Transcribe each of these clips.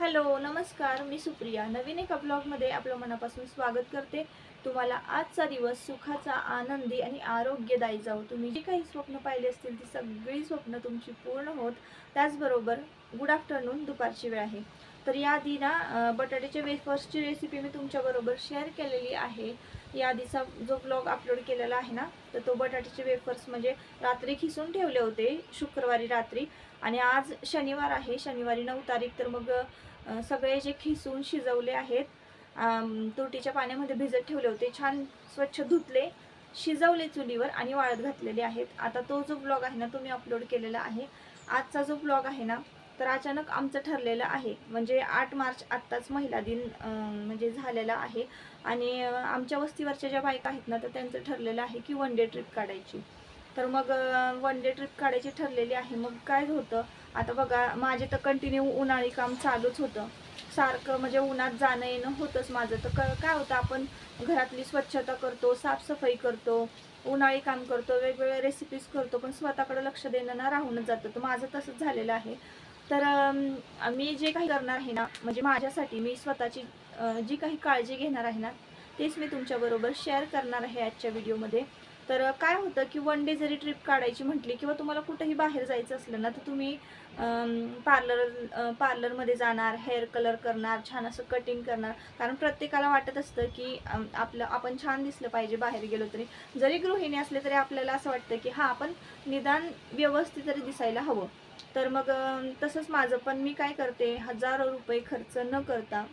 Hello नमस्कार मी सुप्रिया. नवीन एका ब्लॉगमध्ये आपलं मनापासून स्वागत करते. तुम्हाला आजचा दिवस सुखाचा आनंदी आणि आरोग्यदायी जाऊ तुम्ही जी काही स्वप्न पाहिली असतील ती सगळी स्वप्न तुमची पूर्ण होत. त्याचबरोबर गुड आफ्टरनून दुपारची वेळ आहे. तर याआधी ना बटाट्याच्या वेफर्सची रेसिपी मी तुमच्याबरोबर शेअर केलेली आहे. याआधीचा जो ब्लॉग अपलोड केलेला आहे ना तर तो बटाट्याचे वेफर्स म्हणजे रात्री खिसून ठेवले होते शुक्रवारी रात्री. आणि आज शनिवार आहे. शनिवारी नऊ तारीख तर मग सगळे जे खिसून शिजवले आहेत अम, तुरटीच्या पाण्यामध्ये भिजत ठेवले होते. छान स्वच्छ धुतले शिजवले चुलीवर आणि वाळत घातलेले आहेत. आता तो जो ब्लॉग आहे ना तो मी अपलोड केलेला आहे. आजचा जो ब्लॉग आहे ना तर अचानक आमचं ठरलेलं आहे. म्हणजे आठ मार्च आत्ताच महिला दिन म्हणजे झालेला आहे. आणि आमच्या वस्तीवरच्या ज्या बायका आहेत ना तर त्यांचं ठरलेलं आहे की वन डे ट्रिप काढायची. तर मग वन डे ट्रिप काढायची ठरलेली आहे. मग काय होतं? आता बघा माझे तर कंटिन्यू उन्हाळी काम चालूच होतं. सारखं म्हणजे उन्हात जाणं येणं होतंच माझं. तर क काय होतं? आपण घरातली स्वच्छता करतो साफसफाई करतो उन्हाळी काम करतो वेगवेगळ्या रेसिपीज करतो पण स्वतःकडे लक्ष देणं ना राहूनच जातं. तर माझं तसंच झालेलं आहे. तर मी जे काही करणार आहे ना म्हणजे माझ्यासाठी मी स्वतःची जी काही काळजी घेणार आहे ना तेच मी तुमच्याबरोबर शेअर करणार आहे आजच्या व्हिडिओमध्ये तर काय होतं की वन डे जरी ट्रिप काढायची म्हटली किंवा तुम्हाला कुठेही बाहेर जायचं असलं ना तर तुम्ही पार्लर पार्लरमध्ये जाणार हेअर कलर करणार छान असं कटिंग करणार. कारण प्रत्येकाला वाटत असतं की आपलं आपण छान दिसलं पाहिजे बाहेर गेलो तरी. जरी गृहिणी असले तरी आपल्याला असं वाटतं की हां आपण निदान व्यवस्थित तरी दिसायला हवं. तर मग तसंच माझं पण मी काय करते हजारो रुपये खर्च न करता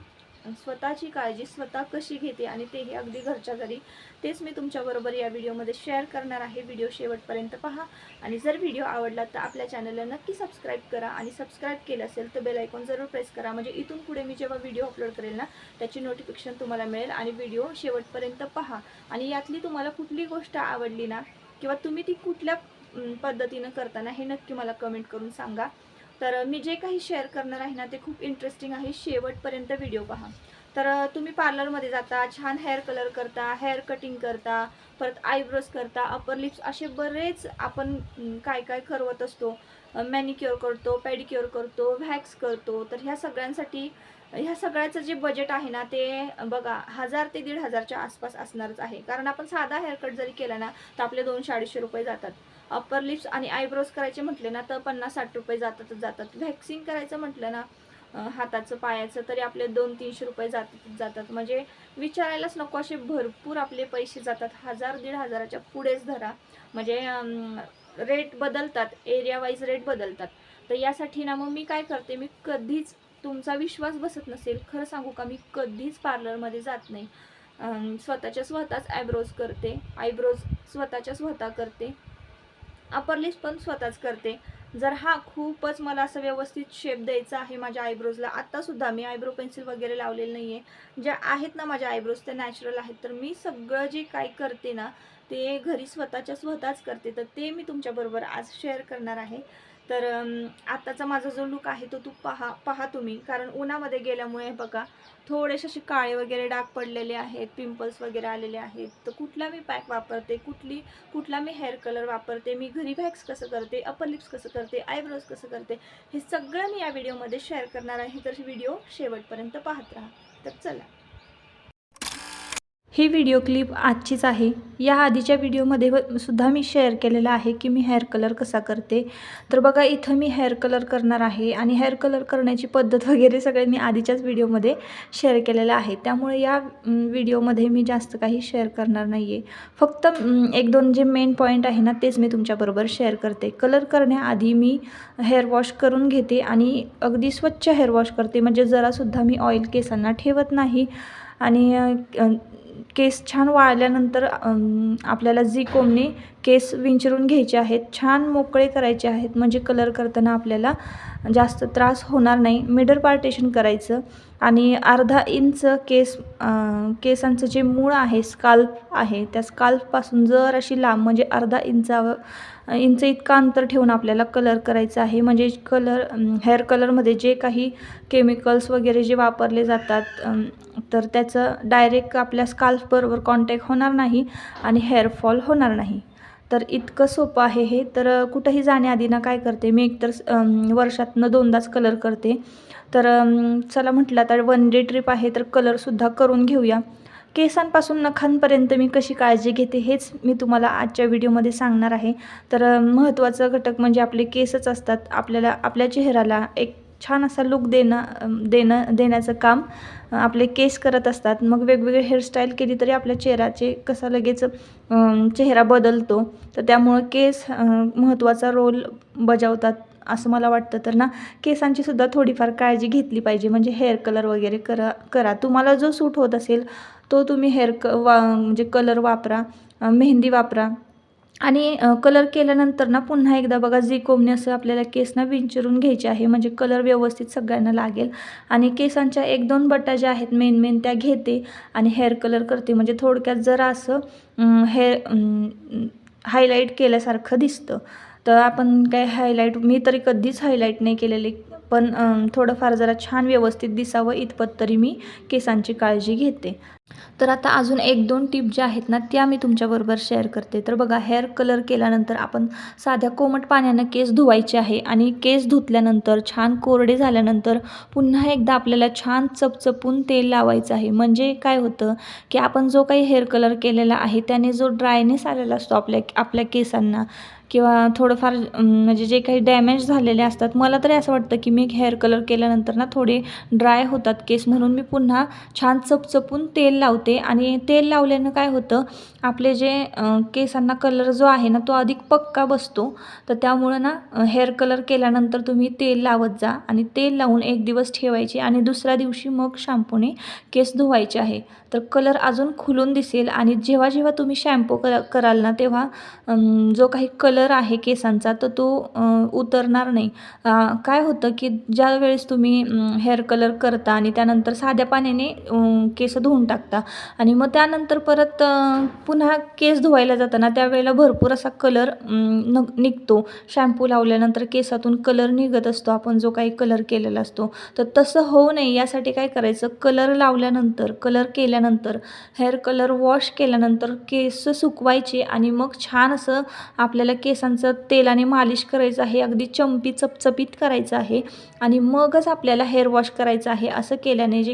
स्वतःची काळजी स्वतः कशी घेते आणि तेही अगदी घरच्या घरी तेच मी तुमच्याबरोबर या व्हिडिओमध्ये शेअर करणार आहे. व्हिडिओ शेवटपर्यंत पहा. आणि जर व्हिडिओ आवडला तर आपल्या चॅनलला नक्की सबस्क्राईब करा आणि सबस्क्राईब केलं असेल तर बेल आयकॉन जरूर प्रेस करा. म्हणजे इथून पुढे मी जेव्हा व्हिडिओ अपलोड करेल ना त्याची नोटिफिकेशन तुम्हाला मिळेल आणि व्हिडिओ शेवटपर्यंत पहा. आणि यातली तुम्हाला कुठली गोष्ट आवडली ना किंवा तुम्ही ती कुठल्या पद्धतीनं करताना हे नक्की मला कमेंट करून सांगा. तर मी जे काही शेअर करणार आहे ना ते खूप इंटरेस्टिंग आहे. शेवटपर्यंत व्हिडिओ पहा. तर तुम्ही पार्लरमध्ये जाता छान हेअर कलर करता हेअर कटिंग करता परत आयब्रोज करता अपर लिप्स असे बरेच आपण काय काय करवत असतो. मॅनिक्युअर करतो पेडिक्युअर करतो व्हॅक्स करतो. तर ह्या सगळ्यांसाठी ह्या सगळ्याचं जे बजेट आहे ना ते बघा हजार ते दीड हजारच्या आसपास असणारच आहे. कारण आपण साधा हेअरकट जरी केला ना तर आपले दोनशे अडीचशे रुपये जातात. अप्पर लिप्स आणि आयब्रोज करायचे म्हटले ना तर पन्नास साठ रुपये जातातच जातात. व्हॅक्सिंग करायचं म्हटलं ना हाताचं पायाचं तरी आपले दोन तीनशे रुपये जातातच जातात. म्हणजे विचारायलाच नको असे भरपूर आपले पैसे जातात. हजार दीड हजाराच्या पुढेच धरा. म्हणजे रेट बदलतात. एरिया वाईज रेट बदलतात. तर यासाठी ना मग मी काय करते मी कधीच तुमचा विश्वास बसत नसेल. खरं सांगू का मी कधीच पार्लरमध्ये जात नाही. स्वतःच्या स्वतःच आयब्रोज करते. आयब्रोज स्वतःच्या स्वतः करते. अपर लिप्स पण स्वतःच करते. जर हा खूपच मला असं व्यवस्थित शेप द्यायचा आहे माझ्या आयब्रोजला आत्तासुद्धा मी आयब्रो पेन्सिल वगैरे लावलेलं नाही आहे ज्या आहेत ना माझ्या आयब्रोज त्या नॅचरल आहेत. तर मी सगळं जे काय करते ना ते घरी स्वतःच्या स्वतःच करते. तर ते मी तुमच्याबरोबर आज शेअर करणार आहे. तर आत्ताचा माझा जो लुक आहे तो तू पहा पहा तुम्ही. कारण उन्हामध्ये गेल्यामुळे बघा थोडेसे असे काळे वगैरे डाग पडलेले आहेत पिंपल्स वगैरे आलेले आहेत. तर कुठला मी पॅक वापरते कुठली कुठला मी हेअर कलर वापरते मी घरी व्हॅक्स कसं करते अपर लिप्स कसं करते आयब्रोज कसं करते हे सगळं मी या व्हिडिओमध्ये शेअर करणार आहे. तर व्हिडिओ शेवटपर्यंत पाहत राहा. तर चला. ही व्हिडिओ क्लिप आजचीच आहे. या आधीच्या व्हिडिओमध्ये व- सुद्धा मी शेअर केलेला आहे की मी हेअर कलर कसा करते. तर बघा इथं मी हेअर कलर करणार आहे आणि हेअर कलर करण्याची पद्धत वगैरे सगळे मी आधीच्याच व्हिडिओमध्ये शेअर केलेलं आहे. त्यामुळे या व्हिडिओमध्ये मी जास्त काही शेअर करणार नाही आहे फक्त एक दोन जे मेन पॉईंट आहे ना तेच मी तुमच्याबरोबर शेअर करते. कलर करण्याआधी मी हेअर वॉश करून घेते आणि अगदी स्वच्छ हेअर वॉश करते. म्हणजे जरासुद्धा मी ऑइल केसांना ठेवत नाही आणि केस छान वाळल्यानंतर आपल्याला जी कोंबणी केस विंचरून घ्यायचे आहेत छान मोकळे करायचे आहेत म्हणजे कलर करताना आपल्याला जास्त त्रास होणार नाही. मिडल पार्टेशन करायचं आणि अर्धा इंच केस केसांचं जे मूळ आहे स्काल्प आहे त्या स्काल्पपासून जर अशी लांब म्हणजे अर्धा इंचावर इंच इतका अंतर ठेवून आपल्याला कलर करायचा आहे. म्हणजे कलर हेअर कलरमध्ये जे काही केमिकल्स वगैरे जे वापरले जातात तर त्याचं डायरेक्ट आपल्या स्काल्फबरोबर कॉन्टॅक्ट होणार नाही आणि हेअरफॉल होणार नाही. तर इतकं सोपं आहे हे. तर कुठंही जाण्याआधी ना काय करते मी एकतर वर्षातनं दोनदाच कलर करते. तर चला म्हटलं आता वन डे ट्रिप आहे तर कलरसुद्धा करून घेऊया. केसांपासून नखांपर्यंत मी कशी काळजी घेते हेच मी तुम्हाला आजच्या व्हिडिओमध्ये सांगणार आहे. तर महत्त्वाचा घटक म्हणजे आपले केसच असतात. आपल्याला आपल्या चेहऱ्याला एक छान असा लुक देणं देणं देण्याचं काम आपले केस करत असतात. मग वेगवेगळे हेअरस्टाईल केली तरी आपल्या चेहऱ्याचे कसा लगेच चेहरा बदलतो. तर त्यामुळं केस महत्त्वाचा रोल बजावतात असं मला वाटतं. तर ना केसांची सुद्धा थोडीफार काळजी घेतली पाहिजे. म्हणजे हेअर कलर वगैरे करा करा. तुम्हाला जो सूट होत असेल तो तुम्ही हेअर क वा म्हणजे कलर वापरा मेहंदी वापरा. आणि कलर केल्यानंतर ना पुन्हा एकदा बघा जी कोमने असं आपल्याला केस ना विंचरून घ्यायचे आहे म्हणजे कलर व्यवस्थित सगळ्यांना लागेल. आणि केसांच्या एक दोन बट्टा ज्या आहेत मेन मेन त्या घेते आणि हेअर कलर करते. म्हणजे थोडक्यात जरा असं हेअर हायलाईट केल्यासारखं दिसतं तर आपण काय हायलाईट मी तरी कधीच हायलाईट नाही केलेले. पण थोडंफार जरा छान व्यवस्थित दिसावं इतपत तरी मी केसांची काळजी घेते. तर आता अजून एक दोन टिप ज्या आहेत ना त्या मी तुमच्याबरोबर शेअर करते. तर बघा हेअर कलर केल्यानंतर आपण साध्या कोमट पाण्यानं केस धुवायचे आहे आणि केस धुतल्यानंतर छान कोरडे झाल्यानंतर पुन्हा एकदा आपल्याला छान चपचपून तेल लावायचं आहे. म्हणजे काय होतं की आपण जो काही हेअर कलर केलेला आहे त्याने जो ड्रायनेस आलेला असतो आपल्या आपल्या केसांना किंवा थोडंफार म्हणजे जे काही डॅमेज झालेले असतात मला तरी असं वाटतं की मी हेअर कलर केल्यानंतर ना थोडे ड्राय होतात केस म्हणून मी पुन्हा छान चपचपून तेल लावते. आणि तेल लावल्यानं काय होतं आपले जे केसांना कलर जो आहे ना तो अधिक पक्का बसतो. तर त्यामुळं ना हेअर कलर केल्यानंतर तुम्ही तेल लावत जा आणि तेल लावून एक दिवस ठेवायचे आणि दुसऱ्या दिवशी मग शॅम्पूने केस धुवायचे आहे. तर कलर अजून खुलून दिसेल आणि जेव्हा जेव्हा तुम्ही शॅम्पू कर कराल ना तेव्हा जो काही कलर आहे केसांचा तर तो उतरणार नाही. काय होतं की ज्या वेळेस तुम्ही हेअर कलर करता आणि त्यानंतर साध्या पाण्याने केस धुवून टाकता आणि मग त्यानंतर परत पुन्हा केस धुवायला जाताना त्यावेळेला भरपूर असा कलर न निघतो. शॅम्पू लावल्यानंतर केसातून कलर निघत असतो. आपण जो काही कलर केलेला असतो. तर तसं होऊ नये. यासाठी काय करायचं? कलर लावल्यानंतर कलर केल्यानंतर हेअर कलर वॉश केल्यानंतर केस सुकवायचे आणि मग छान असं आपल्याला केसांचं तेलाने मालिश करायचं आहे. अगदी चंपी चपचपीत करायचं आहे आणि मगच आपल्याला हेअर वॉश करायचं आहे. असं केल्याने जे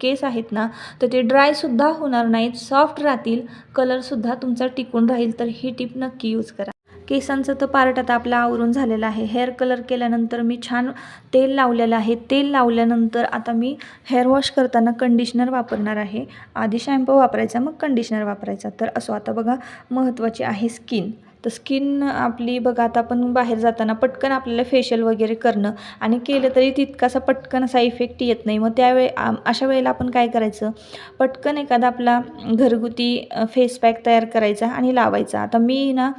केस आहेत ना तर ते ड्रायसुद्धा होणार नाहीत. सॉफ्ट राहतील. कलरसुद्धा तुमचा टिकून राहील. तर ही टिप नक्की यूज करा. केसांचं तर पार्ट आता आपला आवरून झालेला आहे. हेअर कलर केल्यानंतर मी छान तेल लावलेलं आहे. तेल लावल्यानंतर आता मी हेअर वॉश करताना कंडिशनर वापरणार आहे. आधी शॅम्पू वापरायचा मग कंडिशनर वापरायचा. तर असो आता बघा महत्त्वाची आहे स्किन तर स्किन आपली बघा आता आपण बाहेर जाताना पटकन आपल्याला फेशियल वगैरे करणं आणि केलं तरी तितकासा पटकन असा इफेक्ट येत नाही. मग त्यावेळे अशा वेळेला आपण काय करायचं? पटकन एखादा आपला घरगुती फेस पॅक तयार करायचा आणि लावायचा. आता मी ना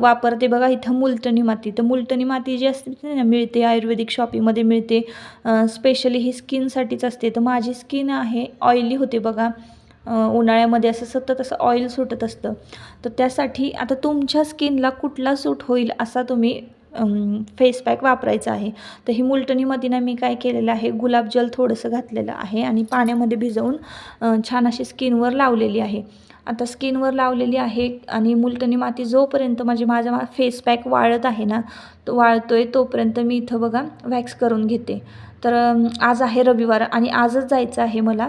वापरते बघा इथं मुलटणी माती. तर मुलटणी माती जी असते ना मिळते आयुर्वेदिक शॉपिंगमध्ये मिळते. स्पेशली ही स्किनसाठीच असते. तर माझी स्किन आहे ऑइली होते बघा. उन्हाळ्यामध्ये असं सतत असं ऑइल सुटत असतं. तर त्यासाठी आता तुमच्या स्किनला कुठला सूट होईल असा तुम्ही फेस पॅक वापरायचा आहे. तर ही मुलटणीमधीनं मी काय केलेलं आहे गुलाबजल थोडंसं घातलेलं आहे आणि पाण्यामध्ये भिजवून छान अशी स्किनवर लावलेली आहे. आता स्किनवर लावलेली आहे आणि मुलटणी माती जोपर्यंत म्हणजे माझा मा फेस पॅक वाळत आहे ना तो वाळतो आहे तोपर्यंत मी इथं बघा वॅक्स करून घेते. तर आज आहे रविवार आणि आजच जायचं आहे मला.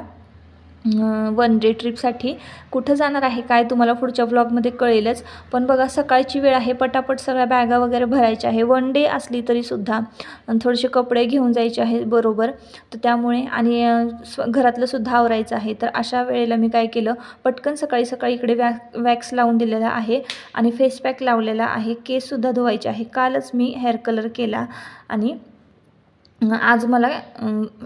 वन डे ट्रिपसाठी कुठं जाणार आहे काय तुम्हाला पुढच्या ब्लॉगमध्ये कळेलच. पण बघा सकाळची वेळ आहे पटापट सगळ्या बॅगा वगैरे भरायच्या आहे. वन डे असली तरीसुद्धा आणि थोडेसे कपडे घेऊन जायचे आहे बरोबर. तर त्यामुळे आणि घरातलंसुद्धा स्व घरातलं सुद्धा आवरायचं आहे. तर अशा वेळेला मी काय केलं पटकन सकाळी सकाळी इकडे वॅ वॅक्स लावून दिलेला आहे आणि फेस पॅक लावलेला आहे. केससुद्धा धुवायचे आहे. कालच मी हेअर कलर केला आणि आज मला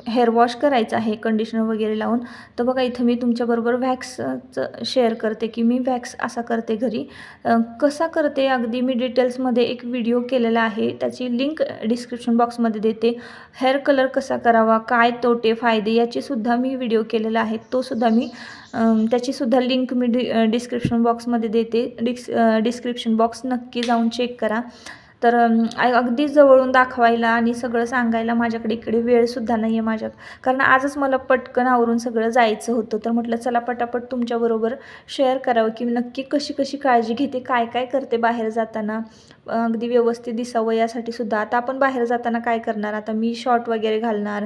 हेअर वॉश करायचं आहे कंडिशनर वगैरे लावून. तर बघा इथं मी तुमच्याबरोबर वॅक्सचं शेअर करते की मी वॅक्स असा करते घरी. कसा करते अगदी मी डिटेल्समध्ये एक व्हिडिओ केलेला आहे. त्याची लिंक डिस्क्रिप्शन बॉक्समध्ये देते. हेअर कलर कसा करावा काय तोटे फायदे याचीसुद्धा मी व्हिडिओ केलेला आहे. तोसुद्धा मी त्याचीसुद्धा लिंक मी डि डिस्क्रिप्शन बॉक्समध्ये देते. डिस्क डिस्क्रिप्शन बॉक्स नक्की जाऊन चेक करा. तर अगदी जवळून दाखवायला आणि सगळं सांगायला माझ्याकडे इकडे वेळसुद्धा नाही आहे माझ्या. कारण आजच मला पटकन आवरून सगळं जायचं होतं. तर म्हटलं चला पटापट तुमच्याबरोबर शेअर करावं की नक्की कशी कशी काळजी घेते काय काय करते बाहेर जाताना? अगदी व्यवस्थित दिसावं यासाठी सुद्धा. आता आपण बाहेर जाताना काय करणार? आता मी शॉर्ट वगैरे घालणार.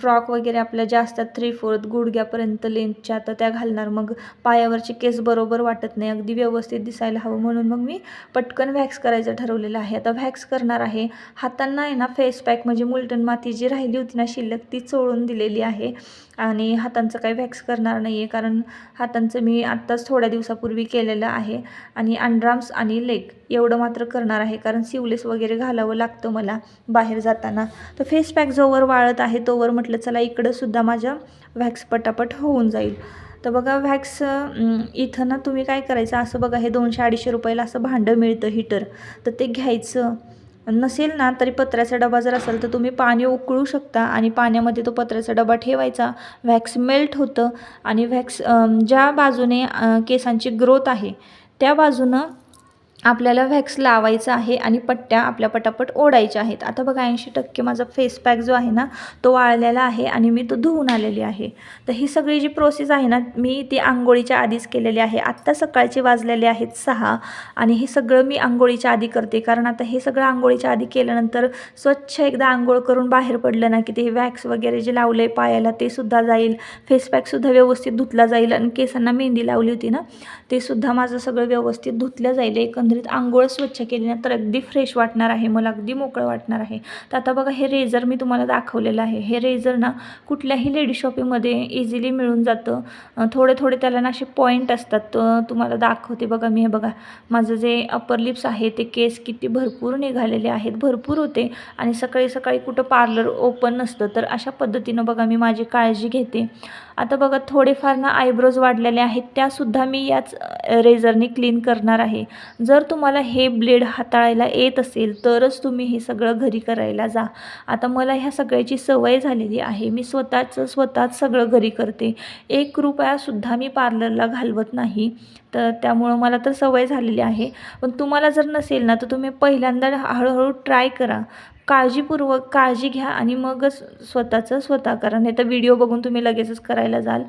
फ्रॉक वगैरे आपल्या ज्या असतात थ्री फोर्थ गुडघ्यापर्यंत लेंथच्या तर त्या घालणार. मग पायावरचे केस बरोबर वाटत नाही. अगदी व्यवस्थित दिसायला हवं म्हणून मग मी पटकन व्हॅक्स करायचं ठरवलेलं आहे. आता व्हॅक्स करणार आहे. हातांना आहे ना फेस पॅक म्हणजे मुलटण माती जी राहिली होती ना शिल्लक ती चोळून दिलेली आहे. आणि हातांचं काही वॅक्स करणार नाही आहे कारण हातांचं मी आत्ताच थोड्या दिवसापूर्वी केलेलं आहे. आणि अंडराम्स आणि लेग एवढं मात्र करणार आहे. कारण सिवलेस वगैरे घालावं लागतं मला बाहेर जाताना. तर फेस पॅक जोवर वाळत आहे तोवर म्हटलं चला इकडंसुद्धा माझ्या व्हॅक्स पटापट होऊन जाईल. तर बघा व्हॅक्स इथं ना तुम्ही काय करायचं? असं बघा हे दोनशे अडीचशे रुपयाला असं भांडं मिळतं हिटर तर ते घ्यायचं. नसेल ना तरी पत्र्याचा डबा जर असेल तर तुम्ही पाणी उकळू शकता आणि पाण्यामध्ये तो पत्र्याचा डबा ठेवायचा. व्हॅक्स मेल्ट होतं आणि व्हॅक्स ज्या बाजूने केसांची ग्रोथ आहे त्या बाजूनं आपल्याला व्हॅक्स लावायचा आहे आणि पट्ट्या आपल्या पटापट ओढायच्या आहेत. आता बघा ऐंशी टक्के माझा फेस पॅक जो आहे ना तो वाळलेला आहे आणि मी तो धुवून आलेली आहे. तर ही सगळी जी प्रोसेस आहे ना मी ती आंघोळीच्या आधीच केलेली आहे. आत्ता सकाळचे वाजलेले आहेत सहा आणि हे सगळं मी आंघोळीच्या आधी करते. कारण आता हे सगळं आंघोळीच्या आधी केल्यानंतर स्वच्छ एकदा आंघोळ करून बाहेर पडलं ना की ते वॅक्स वगैरे जे लावलं आहे पायाला ते सुद्धा जाईल. फेस पॅकसुद्धा व्यवस्थित धुतला जाईल. आणि केसांना मेहंदी लावली होती ना ते सुद्धा माझं सगळं व्यवस्थित धुतलं जाईल. एकंदरीत आंघोळ स्वच्छ केली ना तर अगदी फ्रेश वाटणार आहे मला अगदी मोकळं वाटणार आहे. तर आता बघा हे रेझर मी तुम्हाला दाखवलेलं आहे. हे रेझर ना कुठल्याही लेडी शॉपिंगमध्ये इझिली मिळून जातं. थोडे थोडे त्याला ना असे पॉईंट असतात. तर तुम्हाला दाखवते बघा मी. हे बघा माझं जे अपर लिप्स आहे ते केस किती भरपूर निघालेले आहेत. भरपूर होते आणि सकाळी सकाळी कुठं पार्लर ओपन नसतं. तर अशा पद्धतीनं बघा मी माझी काळजी घेते. आता बघा थोडेफार ना आयब्रोज वाढलेले आहेत. त्यासुद्धा मी याच रेझरने क्लीन करणार आहे. जर तुम्हाला हे ब्लेड हाताळायला येत असेल तरच तुम्ही हे सगळं घरी करायला जा. आता मला ह्या सगळ्याची सवय झालेली आहे. मी स्वतःचं स्वतःच सगळं घरी करते. एक रुपयासुद्धा मी पार्लरला घालवत नाही. तर त्यामुळं मला तर सवय झालेली आहे. पण तुम्हाला जर नसेल ना तर तुम्ही पहिल्यांदा हळूहळू ट्राय करा. काळजीपूर्वक काळजी घ्या आणि मगच स्वतःचं स्वतः करा. नाही तर व्हिडिओ बघून तुम्ही लगेचच करायला जाल.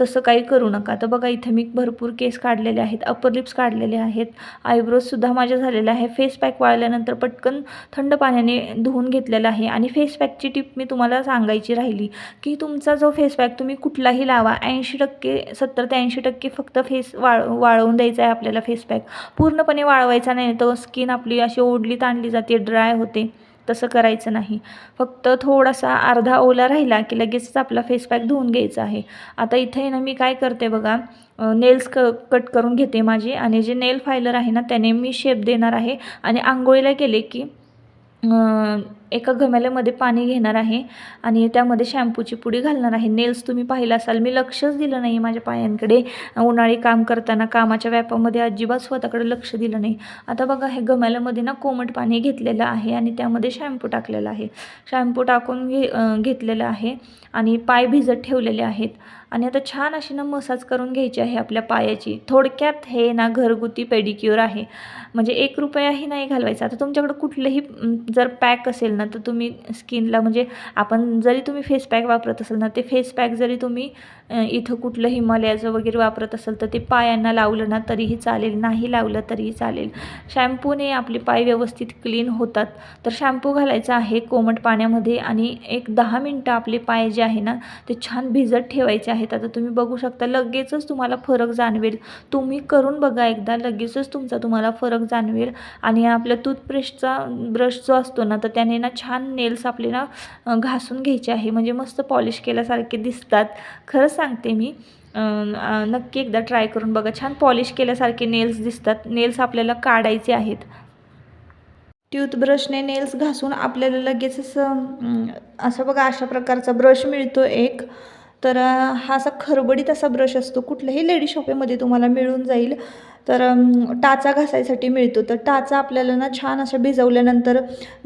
तसं काही करू नका. तर बघा इथं मी भरपूर केस काढलेले आहेत अप्पर लिप्स काढलेले आहेत आयब्रोजसुद्धा माझ्या झालेल्या आहे फेस पॅक वाळल्यानंतर पटकन थंड पाण्याने धुवून घेतलेला आहे आणि फेस पॅकची टिप मी तुम्हाला सांगायची राहिली की तुमचा जो फेस पॅक तुम्ही कुठलाही लावा ऐंशी टक्के सत्तर ते ऐंशी टक्के फक्त फेस वाळ वाळवून द्यायचा आहे आपल्याला फेस पॅक पूर्णपणे वाळवायचा नाही तर स्किन आपली अशी ओढली ताणली जाते ड्राय होते. तसं करायचं नाही. फक्त थोडासा अर्धा ओला राहिला की लगेचच आपला फेस पॅक धुवून घ्यायचा आहे. आता इथे ना मी काय करते बघा नेल्स क कट करून घेते माझी आणि जे नेल फायलर आहे ना त्याने मी शेप देणार आहे आणि आंघोळीला गेले की एका घमेल्यामध्ये पाणी घेणार आहे आणि त्यामध्ये शॅम्पूची पुडी घालणार आहे. नेल्स तुम्ही पाहिलं असाल मी लक्षच दिलं नाही माझ्या पायांकडे. उन्हाळी काम करताना कामाच्या व्यापामध्ये अजिबात स्वतःकडे लक्ष दिलं नाही. आता बघा हे घम्याल्यामध्ये ना कोमट पाणी घेतलेलं आहे आणि त्यामध्ये शॅम्पू टाकलेला आहे. शॅम्पू टाकून घे घेतलेलं आहे आणि पाय भिजत ठेवलेले आहेत. आणि आता छान अशी ना मसाज करून घ्यायची आहे आपल्या पायाची. थोडक्यात हे ना घरगुती पेडिक्युअर आहे. म्हणजे एक रुपयाही नाही घालवायचा. आता तुमच्याकडं कुठलंही जर पॅक असेल ना तर तुम्ही स्किनला म्हणजे आपण जरी तुम्ही फेस पॅक वापरत असाल ना ते फेस पॅक जरी तुम्ही इथं कुठलं हिमालयाचं वगैरे वापरत असाल तर ते पायांना लावलं ना तरीही चालेल. नाही लावलं तरीही चालेल. शॅम्पूने आपले पाय व्यवस्थित क्लीन होतात. तर शॅम्पू घालायचा आहे कोमट पाण्यामध्ये आणि एक दहा मिनटं आपले पाय जे आहे ना ते छान भिजत ठेवायचे आहेत. आता तुम्ही बघू शकता लगेचच तुम्हाला फरक जाणवेल. तुम्ही करून बघा एकदा लगेचच तुमचा तुम्हाला फरक जाणवेल. आणि आपल्या टूथपेस्टचा ब्रश जो असतो ना तर त्याने ना छान नेल्स आपले ना घासून घ्यायचे आहे. म्हणजे मस्त पॉलिश केल्यासारखे दिसतात. खरंच सांगते मी नक्की एकदा ट्राय करून बघा. छान पॉलिश केल्यासारखे नेल्स दिसतात. नेल्स आपल्याला काढायचे आहेत. ट्यूथब्रशने नेल्स घासून आपल्याला लगेच असं असं बघा अशा प्रकारचा ब्रश मिळतो एक. तर हा असा खरबडीत असा ब्रश असतो. कुठल्याही लेडी शॉपेमध्ये तुम्हाला मिळून जाईल. तर टाचा घासायसाठी मिळतो. तर टाचा आपल्याला ना छान अशा भिजवल्यानंतर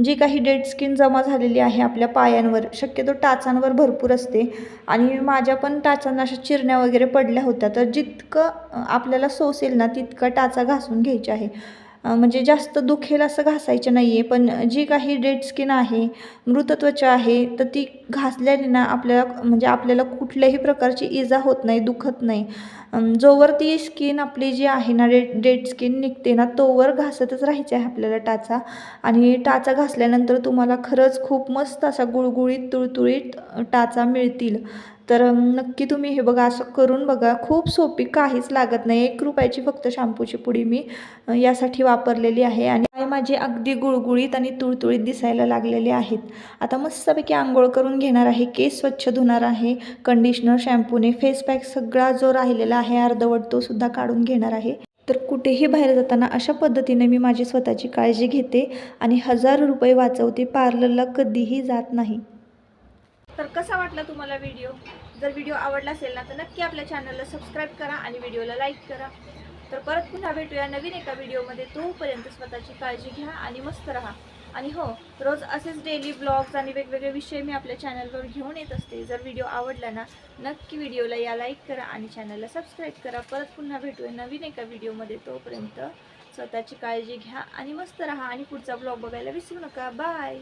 जी काही डेड स्किन जमा झालेली आहे आपल्या पायांवर शक्यतो टाचांवर भरपूर असते. आणि माझ्या पण टाचांना अशा चिरण्या वगैरे पडल्या होत्या. तर जितकं आपल्याला सोसेल ना तितकं टाचा घासून घ्यायचे आहे. म्हणजे जास्त दुखेल असं घासायचं नाही आहे पण जी काही डेड स्किन आहे मृत त्वचा आहे तर ती घासल्याने ना आपल्याला म्हणजे आपल्याला कुठल्याही प्रकारची इजा होत नाही दुखत नाही. जोवर ती स्किन आपली जी आहे ना डेड डेड स्किन निघते ना तोवर घासतच राहायचं आहे आपल्याला टाचा. आणि टाचा घासल्यानंतर तुम्हाला खरंच खूप मस्त असा गुळगुळीत तुळतुळीत टाचा मिळतील. तर नक्की तुम्ही हे बघा असं करून बघा. खूप सोपी काहीच लागत नाही. एक रुपयाची फक्त शॅम्पूची पुडी मी यासाठी वापरलेली आहे. आणि माझे अगदी गुळगुळीत आणि तुळतुळीत दिसायला लागलेले आहेत. आता मस्तपैकी आंघोळ करून घेणार आहे केस स्वच्छ धुणार आहे कंडिशनर शॅम्पूने फेस पॅक सगळा जो राहिलेला आहे अर्धवट तो सुद्धा काढून घेणार आहे. तर कुठेही बाहेर जाताना अशा पद्धतीने मी माझी स्वतःची काळजी घेते आणि हजार रुपये वाचवते पार्लरला कधीही जात नाही. तर कसा वाटला तुम्हाला व्हिडिओ? जर व्हिडिओ आवडला असेल ना तर नक्की आपल्या चॅनलला सबस्क्राईब करा आणि व्हिडिओला लाईक करा. तर परत पुन्हा भेटूया नवीन एका व्हिडिओमध्ये. तोपर्यंत स्वतःची काळजी घ्या आणि मस्त राहा. आणि हो रोज असेच डेली ब्लॉग्स आणि वेगवेगळे विषय मी आपल्या चॅनलवर घेऊन येत असते. जर व्हिडिओ आवडला ना नक्की व्हिडिओला या लाईक करा आणि चॅनलला सबस्क्राईब करा. परत पुन्हा भेटूया नवीन एका व्हिडिओमध्ये. तोपर्यंत स्वतःची काळजी घ्या आणि मस्त राहा. आणि पुढचा ब्लॉग बघायला विसरू नका. बाय